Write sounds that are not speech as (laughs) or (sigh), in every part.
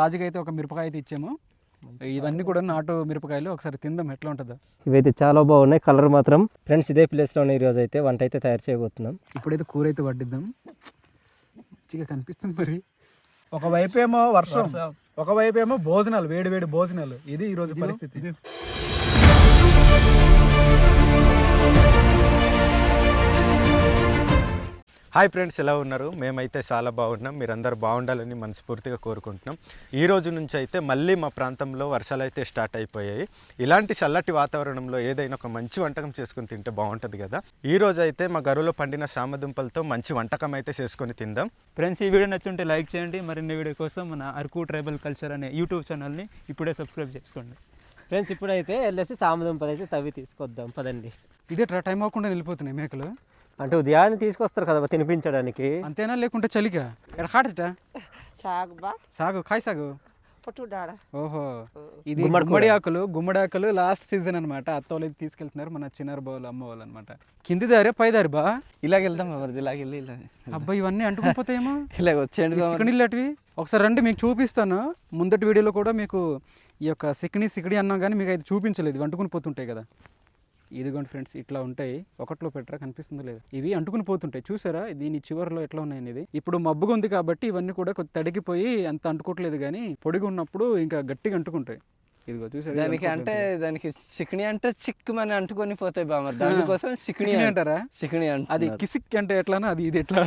రాజుకి అయితే ఒక మిరపకాయ అయితే ఇచ్చాము. ఇవన్నీ కూడా నాటు మిరపకాయలు ఒకసారి తిందాం ఎట్లా ఉంటుందో. ఇవైతే చాలా బాగున్నాయి కలర్ మాత్రం. ఫ్రెండ్స్ ఇదే ప్లేస్లోనే ఈరోజు అయితే వంట అయితే తయారు చేయబోతున్నాం. ఇప్పుడైతే కూర అయితే వడ్డిద్దాం. మంచిగా కనిపిస్తుంది మరి. ఒకవైపు ఏమో వర్షం ఒకవైపు ఏమో భోజనాలు వేడి వేడి భోజనాలు. ఇది ఈ రోజు పరిస్థితి. హాయ్ ఫ్రెండ్స్ ఎలా ఉన్నారు? మేమైతే చాలా బాగున్నాం. మీరందరూ బాగుండాలని మనస్ఫూర్తిగా కోరుకుంటున్నాం. ఈ రోజు నుంచి అయితే మళ్ళీ మా ప్రాంతంలో వర్షాలు అయితే స్టార్ట్ అయిపోయాయి. ఇలాంటి చల్లటి వాతావరణంలో ఏదైనా ఒక మంచి వంటకం చేసుకుని తింటే బాగుంటుంది కదా. ఈ రోజు అయితే మా గరువులో పండిన సామదుంపలతో మంచి వంటకం అయితే చేసుకొని తిందాం. ఫ్రెండ్స్ ఈ వీడియో నచ్చుంటే లైక్ చేయండి. మరిన్ని వీడియో కోసం మన అరకు ట్రైబల్ కల్చర్ అనే యూట్యూబ్ ఛానల్ని ఇప్పుడే సబ్స్క్రైబ్ చేసుకోండి. ఫ్రెండ్స్ ఇప్పుడైతే వెళ్ళేసి సామదుంపలు అయితే తవ్వి తీసుకొద్దాం. పదండి. ఇదే ట్రా టైం అవ్వకుండా వెళ్ళిపోతున్నాయి మేకలు. అంటే ఉదయాన్నే తీసుకొస్తారు కదా తినిపించడానికి. అంతేనా లేకుంటే చలిగా ఎక్కడ సాగు బా. సాగు కాయ సాగు. ఓహో. ఇది గుమ్మడి ఆకులు గుమ్మడి ఆకులు లాస్ట్ సీజన్ అనమాట అత్త వాళ్ళు అయితే తీసుకెళ్తున్నారు మన చిన్నారు బావులు అమ్మ వాళ్ళు అనమాట కింది దారే పై దారి బా? ఇలాగ వెళ్దాం మరి ఇలాగ వెళ్ళి ఇలా అబ్బాయి ఇవన్నీ అంటుకుపోతాయేమో ఇలాగ వచ్చేయండి సికణిల్లటివి ఒకసారి రండి మీకు చూపిస్తాను. ముందటి వీడియోలో కూడా మీకు ఈ యొక్క సికిణి సికిడి అన్నాం కానీ మీకు అయితే చూపించలేదు ఇవి అంటుకుని పోతుంటాయి కదా. ఇదిగోండి ఫ్రెండ్స్ ఇట్లా ఉంటాయి. ఒకట్లో పెట్టరా? కనిపిస్తుందో లేదు. ఇవి అంటుకుని పోతుంటాయి. చూసారా? దీని చివరిలో ఎట్లా ఉన్నాయి అనేది ఇప్పుడు మబ్బుగా ఉంది కాబట్టి ఇవన్నీ కూడా కొద్ది తడిగిపోయి అంత అంటుకోవట్లేదు కానీ పొడిగా ఉన్నప్పుడు ఇంకా గట్టిగా అంటుకుంటాయి. ఇదిగో చూసారా దానికి అంటే. దానికి చిక్ని అంటే చిక్కుమని అంటుకొని పోతాయి బామర్. దానికోసం చిక్ని అంటారా? చిక్ని అది అంటే కిసిక్ అంటే ఎట్లానో? అది ఇది ఎట్లా?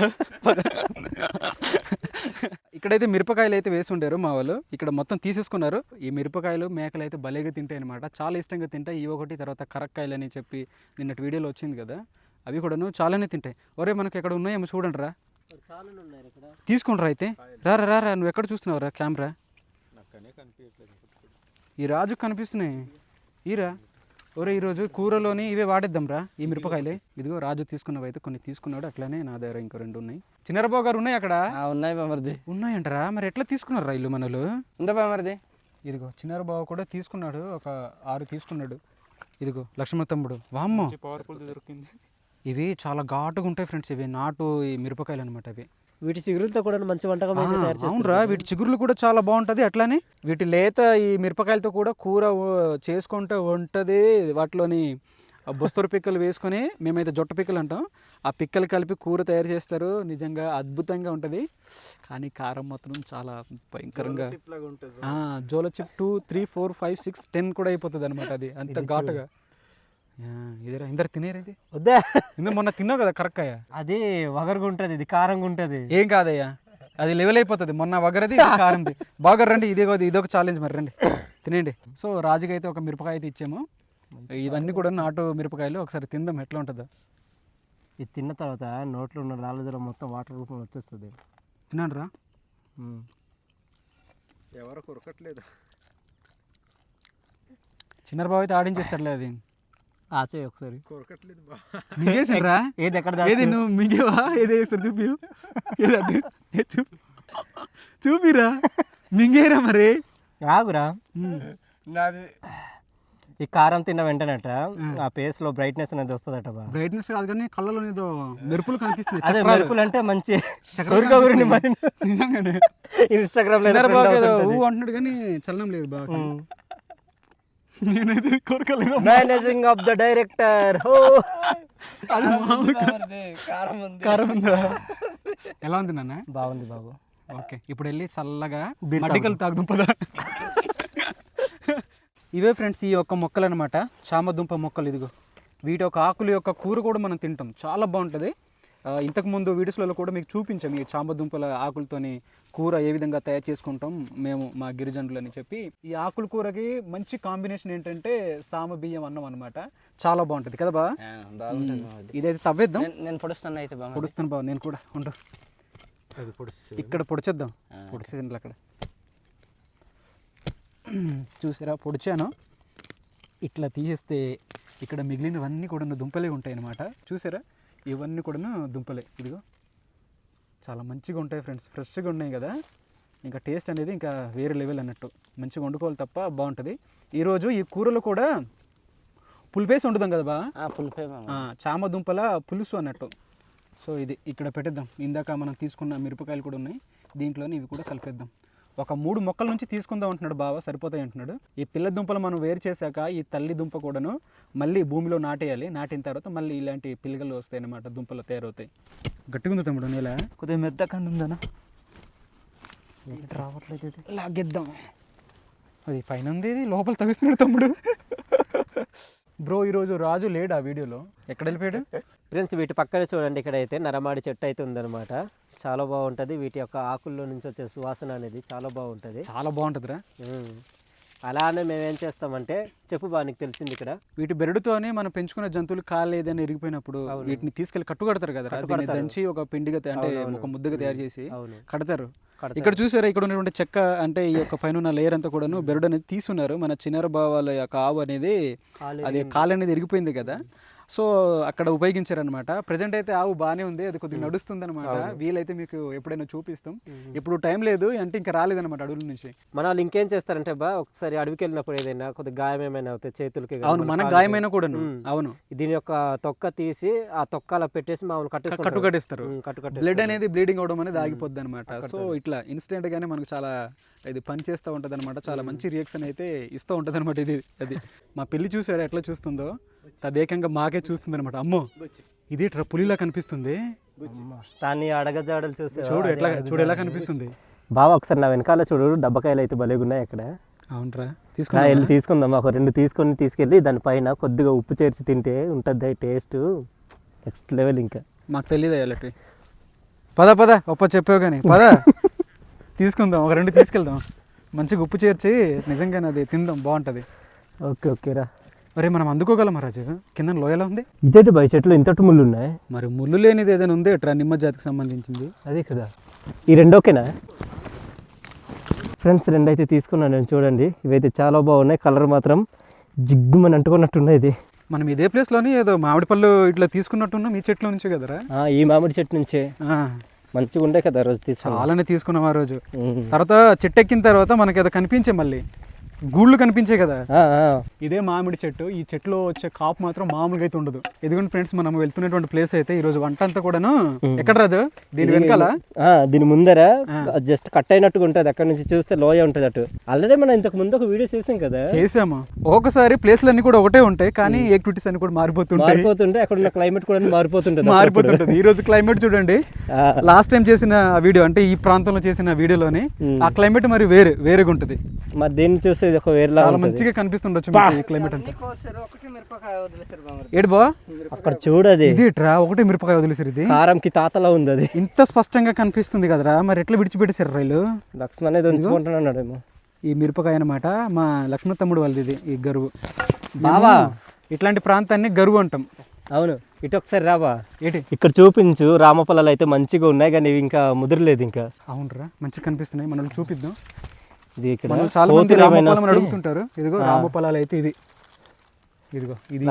ఇక్కడైతే మిరపకాయలు అయితే వేసి ఉండారు మా వాళ్ళు. ఇక్కడ మొత్తం తీసేసుకున్నారు. ఈ మిరపకాయలు మేకలు అయితే భలేగా తింటాయి అనమాట చాలా ఇష్టంగా తింటాయి. ఈ ఒకటి తర్వాత కరక్కాయలు అని చెప్పి నిన్నటి వీడియోలో వచ్చింది కదా. అవి కూడాను చాలానే తింటాయి. ఒరే మనకి ఎక్కడ ఉన్నాయేమో చూడండి రా తీసుకుంటారా అయితే. రా రా, రా రా. నువ్వు ఎక్కడ చూస్తున్నావు రా కెమెరా ఈ రాజు కనిపిస్తున్నాయి. ఈరా. ఒరే ఈరోజు కూరలోని ఇవే వాడేద్దాం రా ఈ మిరపకాయలే. ఇదిగో రాజు తీసుకున్నవి అయితే కొన్ని తీసుకున్నాడు. అట్లానే నా దగ్గర ఇంకో రెండు ఉన్నాయి. చిన్నరబాబు గారు ఉన్నాయి అక్కడ? ఆ, ఉన్నాయి బామర్ది. ఉన్నాయంటరా? మరి ఎట్లా తీసుకున్నారు రా ఇల్లు మనలు? ఉందా బామర్ది? ఇదిగో చిన్నరబాబు కూడా తీసుకున్నాడు. ఒక ఆరు తీసుకున్నాడు. ఇదిగో లక్ష్మణ తమ్ముడు వామ్మో పవర్ఫుల్ దొరికింది. ఇవి చాలా ఘాటుగా ఉంటాయి ఫ్రెండ్స్. ఇవి నాటు ఈ మిరపకాయలు అనమాట అవి. వీటి చిగురులతో కూడా మంచి వంటకం తయారు అవునరా వీటి చిగుర్లు కూడా చాలా బాగుంటది. అట్లానే వీటి లేత ఈ మిరపకాయలతో కూడా కూర చేసుకుంటే ఉంటది. వాటిలోని బొస్తరు పిక్కలు వేసుకొని మేమైతే జొట్ట పిక్కలు అంటాం. ఆ పిక్కలు కలిపి కూర తయారు చేస్తారు. నిజంగా అద్భుతంగా ఉంటది. కానీ కారం మాత్రం చాలా భయంకరంగా. ఆ, Jolo chip two three four five six ten కూడా అయిపోతుంది అనమాట అది. అంత ఘాటుగా. ఇదిరా ఇందరు తినేరేది వద్దా? ఇందు మొన్న తిన్నావు కదా కరక్కాయ? అది వగరుగా ఉంటుంది ఇది కారంగా ఉంటుంది. ఏం కాదయ్యా అది లెవెల్ అయిపోతుంది. మొన్న వగరది ఇది కారంది. బాగా రండి ఇదే ఇదొక ఛాలెంజ్ మరి రండి. తినేయండి సో రాజుకి అయితే ఒక మిరపకాయ అయితే ఇచ్చాము ఇవన్నీ కూడా నాటు మిరపకాయలు ఒకసారి తిందాం ఎట్లా ఉంటుందో. ఇది తిన్న తర్వాత నోట్లో ఉన్న లాలజలం మొత్తం వాటర్ రూపంలో వచ్చేస్తుంది. తినండి రా. ఎవరు కొరకట్లేదు చిన్నర బాబు అయితే ఆడించేస్తాడులే అది. ఆచే ఒకసారి. కొరకట్లేదు బా. మింగేసిండ్రా? ఏది ఎక్కడ ఏది నువ్వు మింగేవా? ఏది ఒకసారి చూపి చూపి చూపిరా. మింగేరా మరి? ఆగురా. ఉమ్. నాది ఈ కారం తిన్న వెంటనేట ఆ. పేస్లో బ్రైట్నెస్ అనేది వస్తుందట బా. బ్రైట్నెస్ కాదు కానీ కళ్ళలో ఏదో మెరుపులు కనిపిస్తున్నాయి అదే. మెరుపులు అంటే మంచి. నిజంగానే. (laughs) ఇన్స్టాగ్రామ్లో అంటున్నాడు కానీ చలనం లేదు బాగా. నేనైతే కోరుకోలేదు మేనేజింగ్ ఆఫ్ ద డైరెక్టర్ హో కారం ఉంది. ఎలా ఉంది నాన్న? బాగుంది బాబు. ఓకే ఇప్పుడు వెళ్ళి చల్లగా మడ్డికలు తాగుదాం. పదా? ఇవే ఫ్రెండ్స్ ఈ యొక్క మొక్కలు అనమాట చామదుంప మొక్కలు ఇదిగో. వీటి యొక్క ఆకుల యొక్క కూర కూడా మనం తింటాం. చాలా బాగుంటుంది. ఇంతకుముందు వీడియోస్లలో కూడా మీకు చూపించాం ఈ చామదుంపల ఆకులతోని కూర ఏ విధంగా తయారు చేసుకుంటాం మేము మా గిరిజనులు అని చెప్పి. ఈ ఆకుల కూరకి మంచి కాంబినేషన్ ఏంటంటే సామ బియ్యం అన్నం అనమాట చాలా బాగుంటుంది కదా బా. ఇదైతే తవ్వేద్దాం. నేను- పొడుస్తాను అయితే బామర్ది. పొడుస్తాను బావ నేను కూడా ఉండు. ఇక్కడ పొడిచేద్దాం. పొడిచేదండి అక్కడ. చూసారా పొడిచాను. ఇట్లా తీసేస్తే ఇక్కడ మిగిలినవన్నీ కూడా దుంపలే ఉంటాయి అన్నమాట చూసారా? ఇవన్నీ కూడా దుంపలే. ఇదిగో. చాలా మంచిగా ఉంటాయి ఫ్రెండ్స్. ఫ్రెష్గా ఉన్నాయి కదా. ఇంకా టేస్ట్ అనేది ఇంకా వేరే లెవెల్ అన్నట్టు. మంచిగా వండుకోవాలి తప్ప బాగుంటుంది. ఈరోజు ఈ కూరలో కూడా పులిపేసి వండుదాం కదా బా? ఆ, పులిపే చామ దుంపల పులుసు అన్నట్టు. సో ఇది ఇక్కడ పెట్టేద్దాం. ఇందాక మనం తీసుకున్న మిరపకాయలు కూడా ఉన్నాయి. దీంట్లోనే ఇవి కూడా కలిపేద్దాం. ఒక మూడు మొక్కల నుంచి తీసుకుందాం అంటున్నాడు బావ సరిపోతాయి అంటున్నాడు. ఈ పిల్ల దుంపలు మనం వేరు చేశాక ఈ తల్లి దుంప కూడాను మళ్ళీ భూమిలో నాటేయాలి. నాటిన తర్వాత మళ్ళీ ఇలాంటి పిల్లగలు వస్తాయి అన్నమాట దుంపలు తయారవుతాయి. గట్టిగా ఉంది తమ్ముడు నేల? కొద్దిగా మెత్త కన్ను ఉందనా రావట్లేదు ఇది? లాగేద్దాం. అది పైన ఉంది ఇది లోపల తవ్విస్తున్నాడు తమ్ముడు. బ్రో ఈరోజు రాజు లేడు ఆ వీడియోలో. ఎక్కడ వెళ్ళిపోయాడు? ఫ్రెండ్స్ వీటి పక్కన చూడండి ఇక్కడ అయితే నరమాడి చెట్టు అయితే ఉందన్నమాట. చాలా బాగుంటుంది. వీటి యొక్క ఆకుల్లో నుంచి వచ్చే సువాసన అనేది చాలా బాగుంటుంది. చాలా బాగుంటుందిరా. అలానే మేము ఏం చేస్తామంటే చెప్పు బా నీకు తెలిసింది ఇక్కడ. వీటి బెరడుతోనే మనం పెంచుకున్న జంతువులు కాలు ఏదైనా ఇరిగిపోయినప్పుడు. వీటిని తీసుకెళ్ళి కట్టుకడతారు కదా దీన్ని. దంచి ఒక పిండిగా అంటే. ఒక ముద్దగా తయారు చేసి కడతారు. ఇక్కడ చూసారా ఇక్కడ ఉన్నటువంటి చెక్క అంటే ఈ యొక్క పైన ఉన్న లేయర్ అంతా కూడాను బెరడు అనేది తీసున్నారు మన చిన్నర బావాల యొక్క ఆవు అనేది అది కాలు అనేది ఇరిగిపోయింది కదా. సో అక్కడ ఉపయోగించారనమాట ప్రజెంట్ అయితే ఆవు బాగానే ఉంది అది కొద్దిగా నడుస్తుంది అనమాట వీలైతే మీకు ఎప్పుడైనా చూపిస్తాం. ఇప్పుడు టైం లేదు అంటే ఇంకా రాలేదన్నమాట అడవుల నుంచి. మన వాళ్ళు ఇంకేం చేస్తారంటే బా ఒకసారి అడవికి వెళ్ళినప్పుడు ఏదైనా కొద్దిగా గాయం ఏమైనా అవుతాయి చేతులకి అవును మన మన కాళ్ళకి. గాయమైన కూడాను. ఉమ్. అవును. దీని యొక్క తొక్క తీసి ఆ తొక్క అలా పెట్టేసి మామూలు కట్టు కట్టేసుకుంటారు. కట్టేస్తారు కట్టు బ్లడ్. అనేది బ్లీడింగ్ అవడం అనేది ఆగిపోద్ది అనమాట సో ఇట్లా ఇన్స్టెంట్ గానే మనకు చాలా ఇది పని చేస్తూ ఉంటుంది అనమాట చాలా మంచి రియాక్షన్ అయితే ఇస్తూ ఉంటుంది అనమాట ఇది. అది మా పెళ్ళి చూసారా ఎట్లా చూస్తుందో? తదేకంగా మాకే చూస్తుంది అనమాట అమ్మో! ఇది ఇట్లా పులిలా కనిపిస్తుంది. అమ్మ, దాన్ని అడగజాడలు చూసి చూడు ఎట్లా చూడు ఎలా కనిపిస్తుంది. బాగా ఒకసారి నా వెనకాల చూడు డబ్బకాయలు అయితే భలేగున్నాయి అక్కడ. అవునరా. తీసుకున్నా వెళ్ళి తీసుకుందాం ఒక రెండు తీసుకొని తీసుకెళ్ళి దానిపైన కొద్దిగా ఉప్పు చేర్చి తింటే ఉంటుంది టేస్ట్. నెక్స్ట్ లెవెల్ ఇంకా. మాకు తెలియదు పద పద ఒప్ప చెప్పావు కానీ. పద. (laughs) తీసుకుందాం ఒక రెండు తీసుకెళ్దాం. మంచిగా ఉప్పు చేర్చి నిజంగానే అది తిందాం బాగుంటుంది. ఓకే ఓకే రా. మరి మనం అందుకోగలమా రాజు? కింద లోయలా ఉంది? ఇదేంటి బై చెట్లు ఇంతటి ముళ్ళు ఉన్నాయి? మరి ముళ్ళు లేనిది ఏదైనా ఉంది ఎట్రా నిమ్మ జాతికి సంబంధించింది? అదే కదా. ఈ రెండు ఓకేనా? ఫ్రెండ్స్ రెండు అయితే తీసుకున్నాను నేను చూడండి. ఇవైతే చాలా బాగున్నాయి కలర్ మాత్రం జిగ్గుమని అంటుకున్నట్టున్నాయి ఇది. మనం ఇదే ప్లేస్లోని ఏదో మామిడి పళ్ళు ఇట్లా తీసుకున్నట్టున్నాం ఈ చెట్లో నుంచే కదరా? ఈ మామిడి చెట్టు నుంచే. మంచిగా ఉండే కదా రోజు తీసుకున్నా. చాలానే తీసుకున్నాం ఆ రోజు. తర్వాత చెట్టు ఎక్కిన తర్వాత మనకి ఏదో కనిపించే మళ్ళీ. గూళ్ళు కనిపించే కదా. ఇదే మామిడి చెట్టు. ఈ చెట్టులో వచ్చే కాపు మాత్రం మామూలుగా అయితే ఉండదు. ఎందుకంటే ఫ్రెండ్స్ మనం వెళ్తున్నటువంటి ప్లేస్ అయితే ఈ రోజు వంట అంతా కూడాను. ఎక్కడ రాజు? దీని వెనకాల? దీని ముందర జస్ట్ కట్ అయినట్టుగా ఉంటుంది. అక్కడ నుంచి చూస్తే లోయ ఉంటుంది అటు. ఆల్రెడీ మనం ఇంతకు ముందు ఒక వీడియో చేసాం కదా. చేసాము. ఒక్కొక్కసారి ప్లేస్లు అన్ని కూడా ఒకటే ఉంటాయి కానీ యాక్టివిటీస్ అన్ని కూడా మారిపోతుంటాయి. మారిపోతుంటే అక్కడ ఉన్న క్లైమేట్ కూడా మారిపోతుంటుంది మారిపోతుంటది. ఈ రోజు క్లైమేట్ చూడండి. లాస్ట్ టైం చేసిన వీడియో అంటే ఈ ప్రాంతంలో చేసిన వీడియోలోని. ఆ క్లైమేట్ మరి వేరే వేరేగా ఉంటది మరి దీన్ని చూస్తే ఇది ఒక వేరేలా చాలా మంచిగా కనిపిస్తుండొచ్చు క్లైమేట్ అంతా. కోసారు ఒకటి మిరపకాయ వదిలేసారు బామర్ ఏడు బా? అక్కడ చూడది. ఇది ట్రా ఒకటే మిరపకాయ వదిలేసారు ఇది? కారంకి తాతలా ఉంది అది ఇంత స్పష్టంగా కనిపిస్తుంది కదరా మరి ఎట్లా విడిచిపెట్టేశారు రైలు? లక్ష్మణ్ అనేది ఉంచుకుంటున్నాడేమో. ఈ మిరపకాయ అన్నమాట మా లక్ష్మణ తమ్ముడు వాళ్ళది ఇది ఈ గరువు. బావా. ఇట్లాంటి ప్రాంతాన్ని గరువు అంటాం. అవును. ఇటు ఒకసారి రాబా ఏంటి? ఇక్కడ చూపించు రామపొలాలు అయితే మంచిగా ఉన్నాయి కానీ ఇవి ఇంకా ముదిరలేదు ఇంకా. అవునరా మంచిగా కనిపిస్తున్నాయి మనం చూపిద్దాం. ఇది ఇక్కడ చాలా మంది రామఫలం అడుగుతుంటారు. ఇదిగో రామఫలాలు అయితే ఇది. ఇదిగో ఇది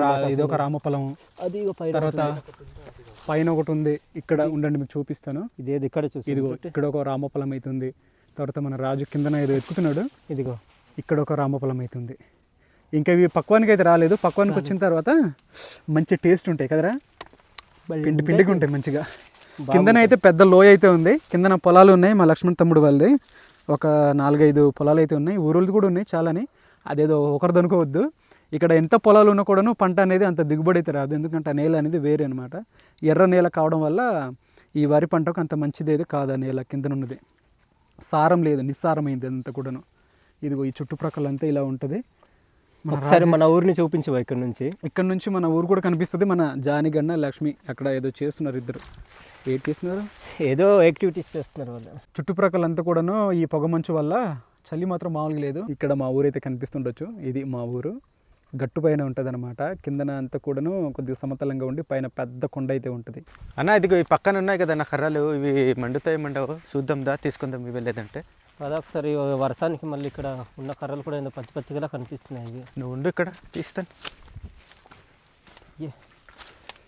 రా- ఇదొక రామఫలం అది తర్వాత పైన ఒకటి ఉంది. ఇక్కడ ఉండండి మీకు చూపిస్తాను. ఇదేది ఇక్కడ చూసి ఇదిగో ఇక్కడ ఒక రామఫలం అవుతుంది తర్వాత మన రాజు కిందన ఏదో ఎత్తుకుతున్నాడు ఇదిగో. ఇక్కడ ఒక రామఫలం అవుతుంది ఇంకా ఇవి పక్వానికి అయితే రాలేదు. పక్వానికి వచ్చిన తర్వాత మంచి టేస్ట్ ఉంటాయి కదరా? పిండి పిండిగా ఉంటాయి మంచిగా. కిందన అయితే పెద్ద లోయ అయితే ఉంది. కిందన పొలాలు ఉన్నాయి మా లక్ష్మణ్ తమ్ముడు వాళ్ళది. ఒక నాలుగైదు పొలాలు అయితే ఉన్నాయి. ఊరులు కూడా ఉన్నాయి చాలాని. అదేదో ఒకరిది అనుకోవద్దు ఇక్కడ ఎంత పొలాలు ఉన్నా కూడాను పంట అనేది అంత దిగుబడి అయితే రాదు. ఎందుకంటే ఆ నేల అనేది వేరే అనమాట ఎర్ర నేల కావడం వల్ల ఈ వరి పంటకు అంత మంచిది అయితే కాదు ఆ నేల కిందనున్నది. సారం లేదు నిస్సారమైంది అంతా కూడాను. ఇదిగో ఈ చుట్టుప్రక్కల అంతా ఇలా ఉంటుంది. ఒకసారి మన ఊరిని చూపించు ఇక్కడ నుంచి? ఇక్కడ నుంచి మన ఊరు కూడా కనిపిస్తుంది. మన జానిగన్న లక్ష్మి అక్కడ ఏదో చేస్తున్నారు ఇద్దరు. ఏం చేస్తున్నారు? ఏదో యాక్టివిటీస్ చేస్తున్నారు వాళ్ళు. చుట్టుప్రక్కల అంతా కూడాను ఈ పొగమంచు వల్ల చలి మాత్రం మామూలుగా లేదు. ఇక్కడ మా ఊరైతే కనిపిస్తుండొచ్చు. ఇది మా ఊరు. గట్టు పైన ఉంటుంది అనమాట కిందన అంతా కూడాను కొద్దిగా సమతలంగా ఉండి పైన పెద్ద కొండ అయితే ఉంటుంది. అన్న ఇదిగో ఈ పక్కన ఉన్నాయి కదా నా కర్రలు. ఇవి మండుతాయి మండవు చూద్దాం దా తీసుకుందాం ఇవి లేదంటే అదే ఒకసారి వర్షానికి మళ్ళీ ఇక్కడ ఉన్న కర్రలు కూడా ఏందో పచ్చి పచ్చిగా కనిపిస్తున్నాయి ఇవి. నువ్వు ఉండు ఇక్కడ తీస్తాను.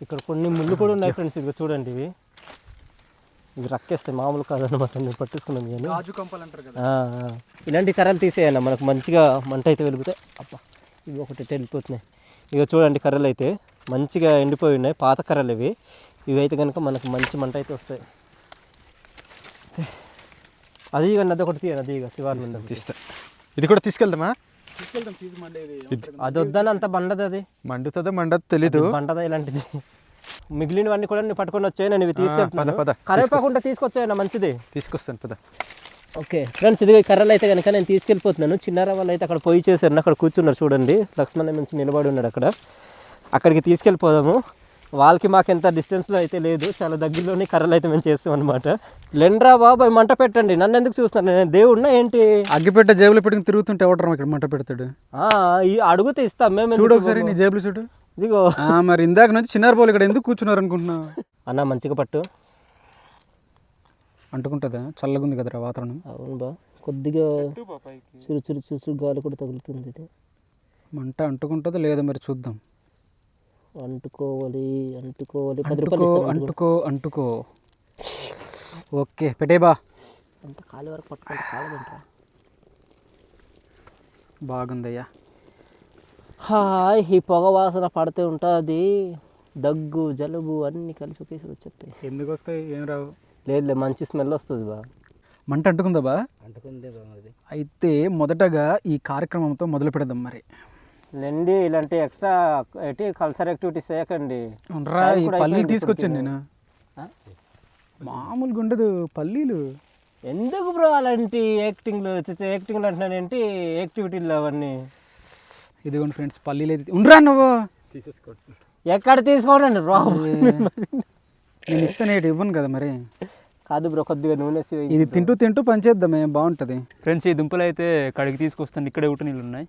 ఇక్కడ కొన్ని ముళ్ళు కూడా ఉన్నాయి ఫ్రెండ్స్ ఇదిగో చూడండి ఇవి. ఇవి రక్కేస్తాయి మామూలు కాదనమాట నేను పట్టించుకున్నాను కానీ రాజు కంపలు అంటారు కదా. ఆ, ఆ. ఇలాంటి కర్రలు తీసేయన్న మనకు మంచిగా మంట అయితే వెలుగుతాయి. అబ్బా ఇవి ఒకటి వెళ్ళిపోతున్నాయి. ఇక చూడండి కర్రలు అయితే మంచిగా ఎండిపోయి ఉన్నాయి పాత కర్రలు ఇవి. ఇవి అయితే కనుక మనకు మంచి మంట అయితే వస్తాయి. అది ఇక అది ఒకటి తీయండి అది ఇక శివార్లు ఉంది తీస్తా. ఇది కూడా తీసుకెళ్దామా? అది వద్దని అంత బండది అది. మండుతుందో మండదో తెలీదు. బండదా ఇలాంటిది? మిగిలినవన్నీ కూడా నేను పట్టుకొని వచ్చాయి నేను ఇవి తీసుకెళ్తాను పద. కరివేపాకుంటే తీసుకొచ్చాయన్న మంచిది. తీసుకొస్తాను పద. ఓకే ఫ్రెండ్స్ ఇదిగో ఈ కర్రలు అయితే కనుక నేను తీసుకెళ్ళిపోతున్నాను. చిన్నారా వాళ్ళు అయితే అక్కడ పొయ్యి చేశారు అక్కడ కూర్చున్నారు చూడండి. లక్ష్మణ్ నుంచి నిలబడి ఉన్నాడు అక్కడ. అక్కడికి తీసుకెళ్ళిపోదాము. వాళ్ళకి మాకు ఎంత డిస్టెన్స్లో అయితే లేదు. చాలా దగ్గరలోనే కర్రలు అయితే మేము చేస్తాం అనమాట లెండ్రా బాబాయ్ మంట పెట్టండి. నన్ను ఎందుకు చూస్తున్నాను నేను దేవుడినా ఏంటి? అగ్గిపెట్ట జేబులో పెట్టుకుని తిరుగుతుంటే ఎవడరం ఇక్కడ మంట పెడతాడు? అడుగుతే ఇస్తాం. మేము చూడు ఒకసారి నీ జేబులు చూడు. ఇదిగో. ఆ, మరి ఇందాక నుంచి చిన్నారు పోలు ఇక్కడ ఎందుకు కూర్చున్నారు అనుకుంటున్నావు అన్న మంచిగా పట్టు. అంటుకుంటుందా? చల్లగా ఉంది కదరా వాతావరణం. అవును బా. కొద్దిగా చురు చురు చురు చురు గాలి కూడా తగులుతుంది ఇది. మంట అంటుకుంటుందో లేదో మరి చూద్దాం. అంటుకోవాలి అంటుకోవాలి. పది అంటుకో రూపాయలు అంటుకో అంటుకో. ఓకే పెట్టే బా. అంటే కాలు వరకు పట్టుకుంటే కాలదంటరా బాగుందయ్యా. హాయ్ ఈ పొగ వాసన పడుతూ ఉంటుంది. దగ్గు జలుబు అన్నీ కలిసి ఒకేసారి వచ్చేస్తాయి. ఎందుకు వస్తాయి? ఏం రావు? లేదు మంచి స్మెల్ వస్తుంది బా. మంట అంటుకుందా బా? అంటుకుందే బాగుంది అయితే మొదటగా ఈ కార్యక్రమంతో మొదలు పెడదాం మరి. లేండి ఇలాంటి ఎక్స్ట్రా ఏంటి కల్చర్ యాక్టివిటీస్ చేయకండి. రా ఈ పల్లీలు తీసుకొచ్చాను. నేను? మామూలుగా ఉండదు పల్లీలు. ఎందుకు బ్రో అలాంటి యాక్టింగ్లు యాక్టింగ్లు అంటున్నాను ఏంటి యాక్టివిటీలు అవన్నీ? ఇదిగోండి ఫ్రెండ్స్ పల్లీలు అయితే ఉండరా నువ్వు. ఎక్కడ తీసుకోండి రాబు నేను ఇస్తాను ఇవ్వను కదా మరి. కాదు బ్రో కొద్దిగా నూనె ఇది. తింటూ తింటూ పనిచేద్దామే బాగుంటుంది. ఫ్రెండ్స్ ఈ దుంపలు అయితే కడిగి తీసుకొస్తాను. ఇక్కడే ఉట్టు నీళ్ళు ఉన్నాయి.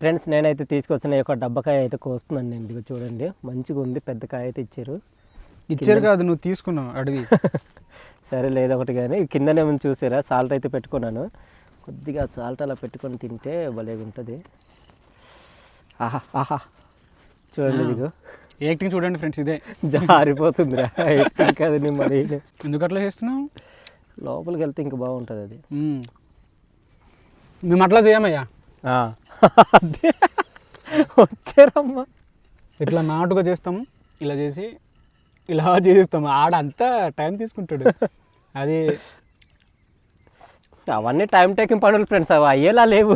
ఫ్రెండ్స్ నేనైతే తీసుకొస్తున్న యొక్క డబ్బకాయ అయితే కోస్తున్నాను నేను. ఇదిగో చూడండి మంచిగా ఉంది పెద్ద కాయ అయితే ఇచ్చారు. ఇచ్చారు కాదు నువ్వు తీసుకున్నావు అడవి. (laughs) సరే లేదు ఒకటి కానీ. కిందనేమో చూసారా? సాల్ట్ అయితే పెట్టుకున్నాను. కొద్దిగా సాల్ట్ అలా పెట్టుకొని తింటే భలేగా ఉంటుంది ఆహా ఆహా. చూడండి ఇదిగో యాక్టింగ్ చూడండి ఫ్రెండ్స్ ఇదే. జారిపోతుందిరా. యాక్టింగ్ కాదు నీ మరి. ఎందుకు అట్లా చేస్తున్నావు? లోపలికి వెళ్తే ఇంకా బాగుంటుంది అది. మ్మ్. అట్లా చేయమయ్యా. అదే. వచ్చారమ్మా. ఇట్లా నాటుగా చేస్తాము ఇలా చేసి ఇలా చేస్తాము. ఆడ అంతా టైం తీసుకుంటాడు. అది అవన్నీ టైం టేకింగ్ పనులు ఫ్రెండ్స్ అవి అయ్యేలా లేవు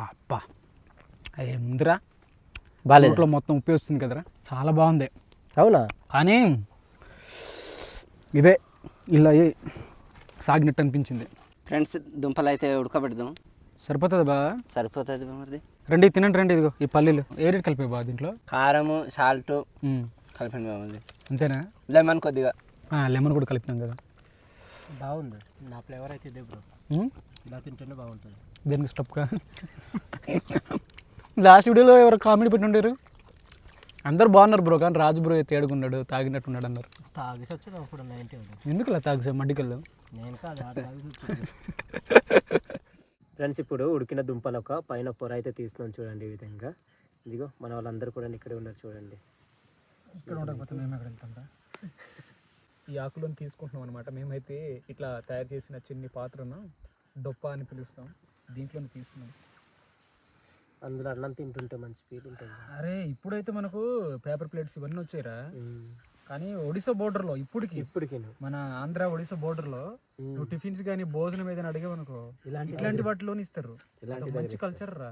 అబ్బా అది ముందురా నోట్లో మొత్తం ఉప్పి వస్తుంది కదరా. చాలా బాగుంది. అవునా? కానీ ఇదే ఇలా ఏ- సాగినట్టు అనిపించింది. ఫ్రెండ్స్ దుంపలు అయితే ఉడకబెడదాం. సరిపోతుంది బా? సరిపోతుంది బామర్ది రండి తినండి రండి ఇదిగో ఈ పల్లీలు. ఏ రేట్ కలిపే బా దీంట్లో? కారము సాల్ట్. కలిపండి బామర్ది అంతేనా? లెమన్ కొద్దిగా. లెమన్ కూడా కలుపుతాం కదా. బాగుంది. నా ఫ్లేవర్ అయితే ఇదే బ్రో? ఇలా తింటేనే బాగుంటుంది. దేనికి స్టప్గా (laughs) లాస్ట్ వీడియోలో ఎవరు కామెడీ పెట్టి ఉండేరు? అందరు బాగున్నారు బ్రో కానీ రాజు బ్రో అయితే ఏడుకున్నాడు తాగినట్టున్నాడు అన్నారు తాగేసి వచ్చాను అప్పుడు నైన్టీ ఎందుకు ఇలా తాగు మడ్డికల్లో? నేను కాదు (laughs) ఫ్రెండ్స్ ఇప్పుడు ఉడికిన దుంపలు ఒక పైన పొర అయితే తీస్తున్నాం చూడండి ఈ విధంగా. ఇదిగో మన వాళ్ళందరూ కూడా ఇక్కడే ఉన్నారు చూడండి. ఇక్కడ ఉండకపోతే మేము ఎక్కడ వెళ్తాం ఈ ఆకులను తీసుకుంటున్నాం అనమాట మేమైతే ఇట్లా తయారు చేసిన చిన్ని పాత్రను డొప్ప అని పిలుస్తాం. దీంట్లో తీస్తున్నాం. అందులో అన్నం తింటుంటే మంచి ఫీల్ ఉంటుంది. అరే ఇప్పుడైతే మనకు పేపర్ ప్లేట్స్ ఇవన్నీ వచ్చాయిరా. కానీ ఒడిశా బోర్డర్లో ఇప్పటికి ఇప్పటికి మన ఆంధ్ర ఒడిశా బోర్డర్లో నువ్వు టిఫిన్స్ కానీ భోజనం ఏదైనా అడిగావనుకో ఇలాంటి ఇట్లాంటి వాటిలోని ఇస్తారు. ఇలాంటి మంచి కల్చర్ రా.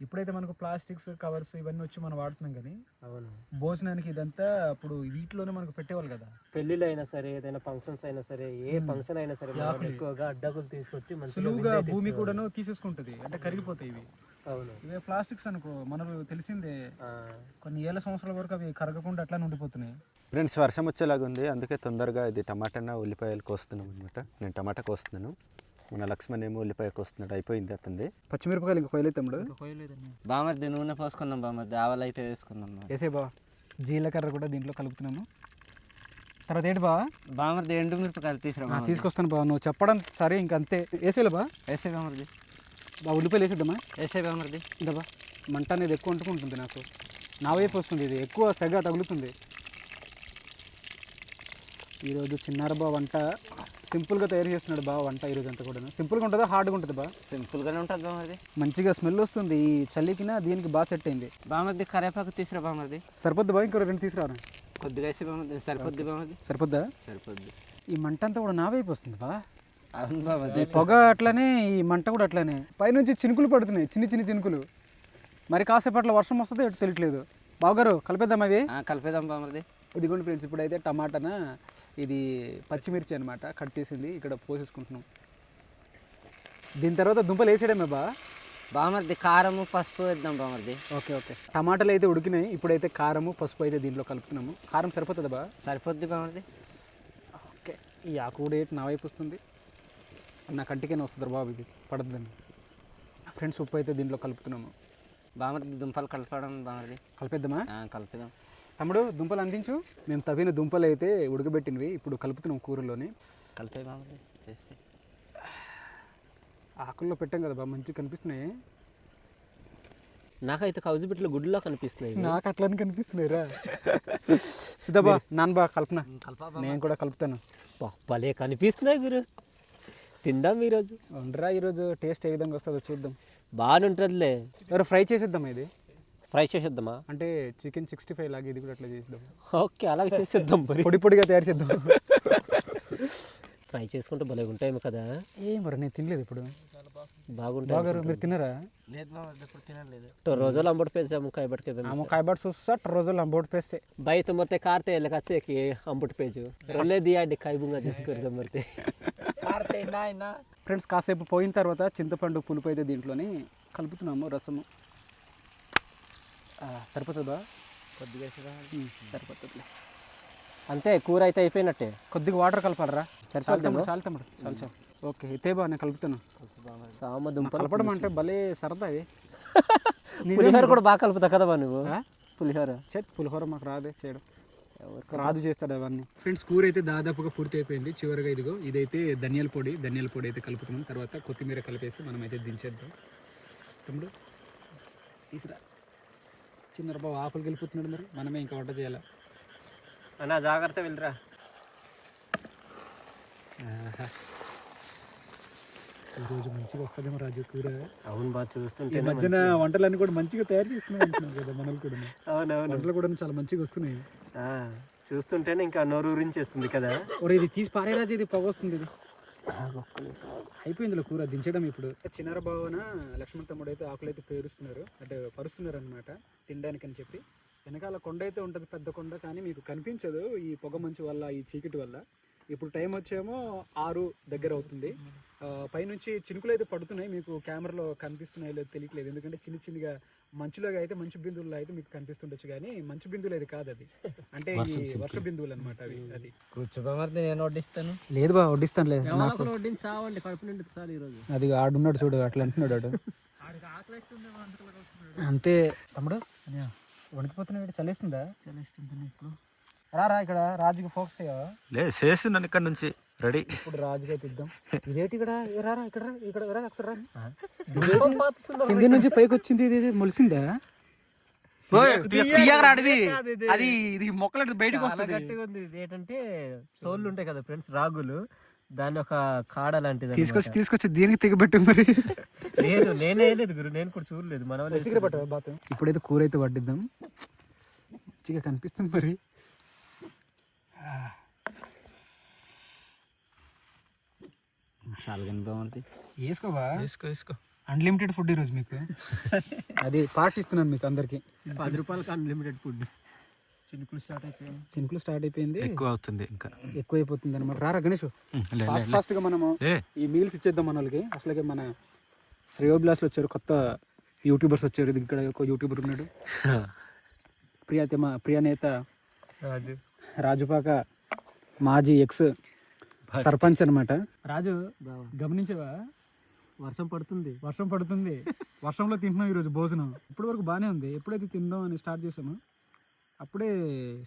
ఇప్పుడైతే మనకు ప్లాస్టిక్స్ కవర్స్ ఇవన్నీ వచ్చి మనం వాడుతున్నాం కానీ అవును. భోజనానికి ఇదంతా అప్పుడు వీటిలోనే మనకు పెట్టేవాళ్ళు కదా. పెళ్ళిళ్ళు అయినా సరే ఏదైనా ఫంక్షన్స్ అయినా సరే ఏ ఫంక్షన్ అయినా సరే. ఎక్కువగా అడ్డకులు తీసుకొచ్చి సులువుగా భూమి. కూడాను తీసేసుకుంటది. అంటే కరిగిపోతాయి ఇవి. ఇవే ప్లాస్టిక్స్ అనుకో మనకు తెలిసిందే. కొన్ని ఏళ్ళ సంవత్సరాల వరకు అవి కరగకుండా అట్లా ఉండిపోతున్నాయి. ఫ్రెండ్స్ వర్షం వచ్చేలాగా ఉంది. అందుకే తొందరగా ఇది టమాటా ఉల్లిపాయలు కోస్తున్నాం అనమాట నేను టమాటా కోస్తున్నాను. మన లక్ష్మణ్ ఏమో ఉల్లిపాయ కోస్తున్నాడు. అయిపోయింది అతనిది. పచ్చిమిరపకాయలు ఇంకా కొయ్యలేదు తమ్ముడు? బామర్ది నూనె పోసుకున్నాం బామర్ది ఆవలు అయితే వేసుకున్నాం వేసే బా జీలకర్ర కూడా దీంట్లో కలుపుతున్నాము. తర్వాత ఏంటి బా బామర్ది ఎండు మిరపకాయలు తీసుకురా తీసుకొస్తాను బా నువ్వు చెప్పడం సరే ఇంక అంతే. వేసేలే బా వేసే బామర్ది. బా ఉల్లిపాయలు వేసేద్దామా? వేసే బామర్ది ఇందా బా మంట అనేది ఎక్కువ అంటుకుంటుంది నాకు. నా వైపు వస్తుంది ఇది ఎక్కువ సెగ తగులుతుంది. ఈరోజు చిన్నార బా వంట సింపుల్గా తయారు చేస్తున్నాడు బా వంట ఈరోజు అంతా కూడా సింపుల్గా ఉంటుందా? హార్డ్గా ఉంటుంది బా? సింపుల్గానే ఉంటుంది బామర్ది మంచిగా స్మెల్ వస్తుంది ఈ చలికిన దీనికి బాగా సెట్ అయింది. బామర్ది కరేపాకు తీసుకురా బామర్ది సరిపోద్ది బా? ఇంకో రెండు తీసుకురా కొద్దిగా వేసే బామర్ది సరిపోద్ది బామర్ది సరిపోద్దా? సరిపోద్ది. ఈ మంట అంతా కూడా నా వైపు వస్తుంది బా. ఈ పొగ అట్లనే ఈ మంట కూడా అట్లనే. పైనుంచి చినుకులు పడుతున్నాయి చిన్ని చిన్ని చినుకులు. మరి కాసేపట్లో వర్షం వస్తుందో ఎటు తెలియట్లేదు. బావగారు కలిపేద్దాం అవి? కలిపేద్దాం బామర్ది ఇదిగోండి ఫ్రెండ్స్ ఇప్పుడైతే టమాటాన ఇది పచ్చిమిర్చి అనమాట కట్ చేసింది ఇక్కడ పోసేసుకుంటున్నాం. దీని తర్వాత దుంపలు వేసేయడమే బా. బామర్ది కారము పసుపు వేద్దాం బామర్ది ఓకే ఓకే. టమాటాలు అయితే ఉడికినాయి ఇప్పుడైతే కారము పసుపు అయితే దీంట్లో కలుపుతున్నాము. కారం సరిపోతుందా బా? సరిపోద్ది బామర్ది ఓకే. ఈ ఆకు కూడా నా వైపు వస్తుంది. నా కంటికైనా వస్తుంది బాబు ఇది? పడద్దని ఫ్రెండ్స్ ఉప్పు అయితే దీంట్లో కలుపుతున్నాము. బామర్ది దుంపలు కలపడం బామర్ది. కలిపేద్దామా? కలిపేద్దాం తమ్ముడు దుంపలు అందించు. మేము తవ్విన దుంపలు అయితే ఉడకబెట్టినవి. ఇప్పుడు కలుపుతున్నాం కూరలోని. కలిపే బామర్ది. చేస్తే. ఆకుల్లో పెట్టాం కదా బాగా మంచిగా కనిపిస్తున్నాయి. నాకైతే కౌజు బిట్లు గుడ్లో కనిపిస్తున్నాయి. నాకు అట్లని కనిపిస్తున్నాయి రా. (laughs) సిద్ధబా నాన్న బా కల్పన. నేను కూడా కలుపుతాను. భలే కనిపిస్తున్నాయి గురు. తిందాం ఈరోజు. ఉండరా ఈరోజు? టేస్ట్ ఏ విధంగా వస్తుందో చూద్దాం. బాగానే ఉంటుందిలే ఎవరు ఫ్రై చేసేద్దాం ఇది? ఫ్రై చేసేద్దామా? అంటే చికెన్ సిక్స్టీ ఫైవ్ లాగా ఇది కూడా అట్లా చేసేద్దాం. ఓకే అలాగే చేసేద్దాం పొడి పొడిగా తయారు చేద్దాం. ఫ్రై చేసుకుంటే భలే ఉంటాయేమో కదా ఏ మరి నేను తినలేదు ఇప్పుడు బాగుంటాయి బాగారు మీరు తిన్నారా లేదు బామర్ది ఇప్పుడు తినలేదు तो रोजो लंबोट पे जाम काय बट के दम ఆమె కాయబాటు చూస్తాట్ రోజులు అంబోటి పేస్తే भाई तो मरते कारते लगा से कि अंबुट पे जो रोले दिया दिखाई बुंगा जिस कर दम मरते కార్తే నాయనా ఫ్రెండ్స్ కాసేపు పోయిన తర్వాత చింతపండు పులుపు అయితే దీంట్లోని కలుపుతున్నాము రసము ఆ, సరిపోతుందా కొద్దిగా ఉమ్, సరిపోతుందిలే అంతే కూర అయితే అయిపోయినట్టే కొద్దిగా వాటర్ కలపాలరా చాలు సరిపోతుందా? చాలు తమ్ముడు చాలు చాలు ఓకే ఇతే బా నేను కలుపుతాను సామ దుంపలు కలపడం అంటే భలే సరదా ఇది. (laughs) పులిహోర కూడా బాగా కలుపుతా కదా బా నువ్వు? పులిహోర. చేత్ పులిహోర మాకు రాదే చేయడం. రాజు చేస్తాడు అవన్నీ. ఫ్రెండ్స్ కూర అయితే దాదాపుగా పూర్తి అయిపోయింది చివరిగా ఇదిగో ఇదైతే ధనియాల పొడి. ధనియాల పొడి అయితే కలుపుతున్నాం తర్వాత కొత్తిమీర కలిపేసి మనం అయితే దించేద్దాం. తమ్ముడు తీసురా. చిన్న బాబు ఆకులు గెలుపుతున్నాడు మరి. మనమే ఇంకా వంట చేయాలి? అన్నా జాగ్రత్త వెళ్ళరా. ఈరోజు మంచిగా వస్తుందేమో రాజు కూర. అవును బాగా చూస్తుంటే మధ్యన వంటలన్నీ కూడా మంచిగా తయారు చేస్తున్నాం అంటున్నాం కదా మనలు కూడా అవునవును. వంటలు కూడా చాలా మంచిగా వస్తున్నాయి. చూస్తుంటేనే ఇంకా నోరు ఊరించేస్తుంది కదా. ఒరే ఇది తీసి పారే రాజు ఇది పొగ వస్తుంది ఇది. అయిపోయిందిలే కూర దించడం ఇప్పుడు. చిన్నర భావన లక్ష్మణ్ తమ్ముడు అయితే ఆకులు అయితే పేరుస్తున్నారు. అంటే పరుస్తున్నారు అనమాట తినడానికి అని చెప్పి. వెనకాల కొండ అయితే ఉంటుంది పెద్ద కొండ కానీ మీకు కనిపించదు ఈ పొగ మంచు వల్ల ఈ చీకటి వల్ల. ఇప్పుడు టైం వచ్చేమో ఆరు దగ్గర అవుతుంది. పైనుంచి చినుకులు అయితే పడుతున్నాయి. మీకు కెమెరాలో కనిపిస్తున్నాయో లేదో తెలియట్లేదు. ఎందుకంటే చిన్న చిన్నగా మంచులాగా అయితే మంచు బిందువుల్లో అయితే మీకు కనిపిస్తుండొచ్చు కానీ మంచు బిందువులు అది కాదు అది అంటే ఈ వర్ష బిందువులు అనమాట అవి అది. కూర్చో బామర్ది నేను వడ్డిస్తాను లేదు బా వడ్డిస్తానులే నాకు వడ్డీని సావండి కడుపు నిండి సార్ ఈరోజు. అది ఆడున్నాడు చూడు అట్లా అంటున్నాడు ఆడు. అంతే. తమ్ముడు వణికిపోతున్నాడు చలేస్తుందా? చలేస్తుంది ఇప్పుడు. రా రా ఇక్కడ రాజుకి ఫోకస్ చేయవా? లే చేస్తున్నాను ఇక్కడ నుంచి రెడీ. ఇప్పుడు రాజుకి అయితే ఇద్దాం ఇదేంటి ఇక్కడ? ఏ రా రా, ఇక్కడ రా ఇక్కడ రా ఒకసారి రా. కింది నుంచి పైకి వచ్చింది ఇది ఇది మొలిసిందా? తీయగరా అడివి అది. ఇది మొక్కలు బయటకు వస్తుంది. గట్టిగా ఉంది. ఇది ఏంటంటే సోళ్ళు ఉంటాయి కదా ఫ్రెండ్స్ రాగులు. దాని ఒక కాడ లాంటిది తీసుకొచ్చి తీసుకొచ్చి దీనికి తెగబెట్టు మరి? లేదు నేనే లేదు గురు నేను కూడా చూడలేదు. మన ఇప్పుడైతే కూర అయితే వడ్డిద్దాం. మంచిగా కనిపిస్తుంది మరి. వేసుకోబా తీసుకో తీసుకో అన్లిమిటెడ్ ఫుడ్ ఈరోజు మీకు. అది పార్ట్ ఇస్తున్నాను మీకు అందరికి. పది రూపాయలకి అన్లిమిటెడ్ ఫుడ్ చినుకులు స్టార్ట్ అయిపోయింది చినుకులు స్టార్ట్ అయిపోయింది. ఎక్కువ అవుతుంది ఇంకా. ఎక్కువ అయిపోతుంది అనమాట రారా గణేష్? ఫాస్ట్గా మనము ఈ మీల్స్ ఇచ్చేద్దాం మన వాళ్ళకి. అసలుకే మన శ్రేయోభిలాస్లో వచ్చారు కొత్త యూట్యూబర్స్ వచ్చారు. ఇది ఇక్కడ ఒక యూట్యూబర్ ఉన్నాడు. ప్రియతమ ప్రియ నేత. రాజుపాక మాజీ ఎక్స్ సర్పంచ్ అనమాట రాజు గమనించవా? వర్షం పడుతుంది. వర్షం పడుతుంది. వర్షంలో తింటున్నాం ఈరోజు భోజనం. ఇప్పటి వరకు బాగానే ఉంది. ఎప్పుడైతే తిందాం అని స్టార్ట్ చేసామో అప్పుడే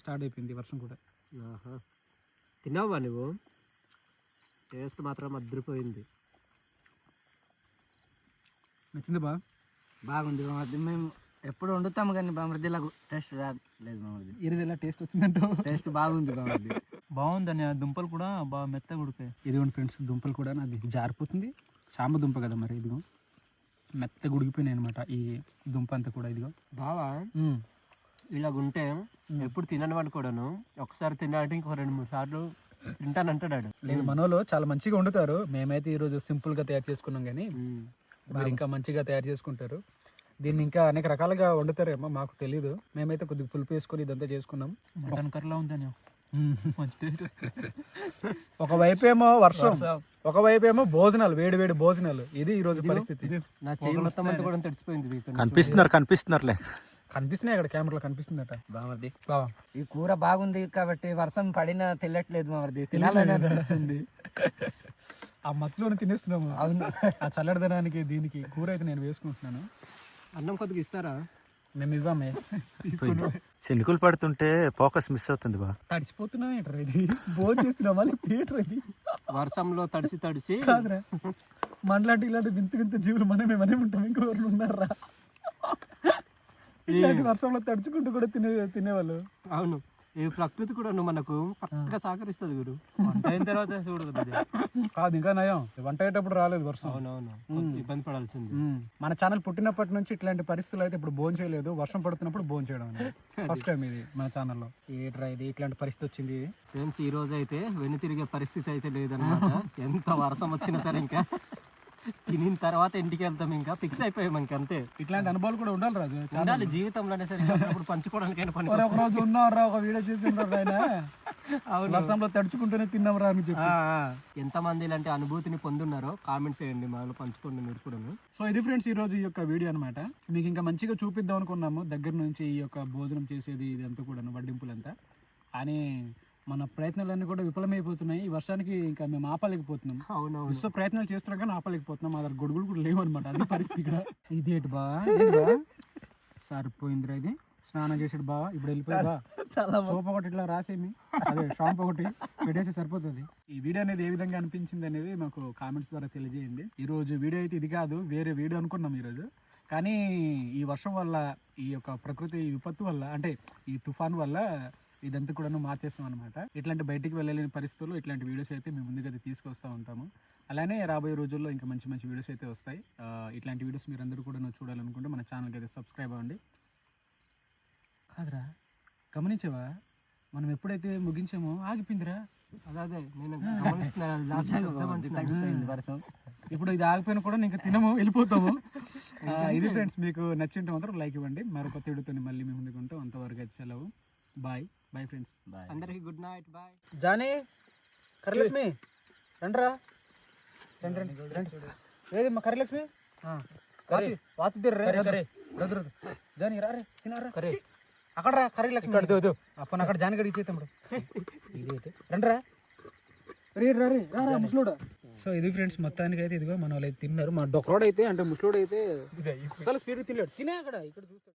స్టార్ట్ అయిపోయింది వర్షం కూడా. తిన్నావా నువ్వు? టేస్ట్ మాత్రం అదిరిపోయింది నచ్చింది బా? బాగుంది. మేము ఎప్పుడు వండుతాము కానీ బామర్ది ఇలా టేస్ట్ రాదు. లేదు బామర్ది. ఈరోజు ఎలా టేస్ట్ వచ్చిందంటో. టేస్ట్ బాగుంది బామర్ది. బాగుందని ఆ దుంపలు కూడా బాగా మెత్తగా ఉడికాయి ఇదిగోండి ఫ్రెండ్స్ దుంపలు కూడా నాది జారిపోతుంది. చామ దుంప కదా మరి ఇదిగో. మెత్తగా ఉడికిపోయినాయి అనమాట ఈ దుంప అంతా కూడా ఇదిగో. బావా ఇలాగ ఉంటే ఎప్పుడు తినని వాడు కూడాను ఒకసారి తినాలంటే ఇంకో రెండు మూడు సార్లు తింటానంటాడు లేదు మనోళ్ళు చాలా మంచిగా వండుతారు. మేమైతే ఈరోజు సింపుల్గా తయారు చేసుకున్నాం కానీ మీరు ఇంకా మంచిగా తయారు చేసుకుంటారు. దీన్ని ఇంకా అనేక రకాలుగా వండుతారేమో మాకు తెలియదు మేమైతే కొద్దిగా పులుపు వేసుకొని ఇదంతా చేసుకున్నాం మటన్ కర్రీలా ఉందని ఒకవైపు ఏమో వర్షం ఒకవైపు ఏమో భోజనాలు వేడి వేడి భోజనాలు. ఇది ఈ రోజు పరిస్థితి. నా చెయ్యి మొత్తం అంతా కూడా తడిసిపోయింది. కనిపిస్తున్నారు కనిపిస్తున్నారులే కనిపిస్తున్నాయి అక్కడ కెమెరాలో కనిపిస్తుందట. బామర్ది బావా. ఈ కూర బాగుంది కాబట్టి వర్షం పడినా తెలియట్లేదు మామర్ది తినాలని అనిపిస్తుంది. ఆ మత్తులోనే తినేస్తున్నాము. అవును. ఆ చల్లడదనానికి దీనికి కూర అయితే నేను వేసుకుంటున్నాను. అన్నం కొద్దిగా ఇస్తారా? మేము ఇవ్వమే. శనికులు పడుతుంటే ఫోకస్ మిస్ అవుతుంది బా. తడిచిపోతున్నా ఏంట్రా ఇది? భోజనం చేస్తున్నాం మళ్ళీ థియేటర్ ఇది? వర్షంలో తడిసి తడిసి కాదురా. మనలాంటి ఇలాంటి వింత వింత జీవులు మనమే మనమే ఉంటాం. ఇంకెవరు ఉన్నారా? ఇలాంటి వర్షంలో తడుచుకుంటూ కూడా తినే తినేవాళ్ళు. అవును. ఈ ప్రకృతి కూడా నువ్వు మనకు పక్కగా సహకరిస్తుంది గురు. వంట అయిన తర్వాత చూడు కదా ఇంకా నయం. వంట అయ్యేటప్పుడు రాలేదు వర్షం. అవునవును. ఇబ్బంది పడాల్సింది. మన ఛానల్ పుట్టినప్పటి నుంచి ఇట్లాంటి పరిస్థితులు అయితే ఇప్పుడు భోజనం చేయలేదు. వర్షం పడుతున్నప్పుడు భోజనం చేయడం అనేది. (laughs) ఫస్ట్ టైం ఇది మన ఛానల్లో. ఏట్రా ఇది? ఇట్లాంటి పరిస్థితి వచ్చింది. ఫ్రెండ్స్ ఈ రోజు అయితే వెను తిరిగే పరిస్థితి అయితే లేదన్నమాట. (laughs) ఎంత వర్షం వచ్చినా సరే ఇంకా. తినిన తర్వాత ఇంటికి వెళ్తాం ఇంకా. ఫిక్స్ అయిపోయాం ఇంకా అంతే. ఇట్లాంటి అనుభవాలు కూడా ఉండాలి రాజు. ఉండాలి జీవితంలోనే సరే అప్పుడు పంచుకోవడానికైనా పని ఒక రోజు ఉన్నారా ఒక వీడియో చేసి ఉన్నారు ఆయన. అవును. వర్షంలో తడుచుకుంటూనే తిన్నాం రా అని చెప్పి. ఎంత మంది ఇలాంటి అనుభూతిని పొందున్నారో కామెంట్స్ చేయండి మాలో పంచుకోండి మీరు కూడా సో ఇది ఫ్రెండ్స్ ఈ రోజు ఈ యొక్క వీడియో అనమాట మీకు ఇంకా మంచిగా చూపిద్దాం అనుకున్నాము దగ్గర నుంచి ఈ యొక్క భోజనం చేసేది ఇదంతా కూడా వడ్డింపులంతా. కానీ మన ప్రయత్నాలన్నీ కూడా విఫలమైపోతున్నాయి. ఈ వర్షానికి ఇంకా మేము ఆపలేకపోతున్నాం. అవునవును. విశ్వ ప్రయత్నాలు చేస్తున్నాం కానీ ఆపలేకపోతున్నాం. మా దగ్గర గొడుగులు కూడా లేవు అనమాట అది (laughs) పరిస్థితి ఇక్కడ. ఇది ఏంటి బా? సరిపోయిందిరా ఇది. స్నానం చేసాడు బా ఇప్పుడు వెళ్ళిపోయి సోప్ ఒకటి ఇట్లా రాసేమి అదే షాంపూ ఒకటి పెట్టేసి సరిపోతుంది. ఈ వీడియో అనేది ఏ విధంగా అనిపించింది అనేది మాకు కామెంట్స్ ద్వారా తెలియజేయండి. ఈ రోజు వీడియో అయితే ఇది కాదు వేరే వీడియో అనుకున్నాం ఈరోజు కానీ ఈ వర్షం వల్ల ఈ యొక్క ప్రకృతి విపత్తు వల్ల అంటే ఈ తుఫాన్ వల్ల ఇదంతా కూడా మార్చేస్తాం అనమాట ఇట్లాంటి బయటికి వెళ్ళలేని పరిస్థితుల్లో ఇట్లాంటి వీడియోస్ అయితే మేము ముందుగా తీసుకొస్తూ ఉంటాము. అలానే రాబోయే రోజుల్లో ఇంకా మంచి మంచి వీడియోస్ అయితే వస్తాయి. ఇట్లాంటి వీడియోస్ మీరు అందరూ కూడా చూడాలనుకుంటే మన ఛానల్కి అయితే సబ్స్క్రైబ్ అవ్వండి. కాదురా గమనించావా? మనం ఎప్పుడైతే ముగించామో ఆగిపోయిందిరా. అదే నేను (laughs) ఇప్పుడు ఇది ఆగిపోయినా కూడా ఇంకా తినము వెళ్ళిపోతాము. (laughs) ఇది ఫ్రెండ్స్ మీకు నచ్చింటే మాత్రం లైక్ ఇవ్వండి. మరొక కొత్త మళ్ళీ మేము ఉంటాం అంతవరకు అయితే సెలవు. బాయ్ బాయ్ ఫ్రెండ్స్ అందరికీ good night bye Johnny Karalakshmi రండ్రా. రండి రండి రండి ఏది మా కరలక్ష్మి? ఆ, వాతి వాతి. జానీ రా. రే. తినారా అక్కడ రా కర్రీ. లక్ష్మి అప్పుడు అక్కడ జాని గడికి చేద్దాం రండి రా రే రా. రే రా రా ముసలోడా. సో ఇది ఫ్రెండ్స్ మొత్తానికి అయితే ఇదిగో మన వాళ్ళు అయితే తిన్నారు. మా డొక్రోడ్ అయితే అంటే ముసలోడు అయితే చాలా స్పీడ్ తిన్నాడు తినే అక్కడ ఇక్కడ చూస్తాడు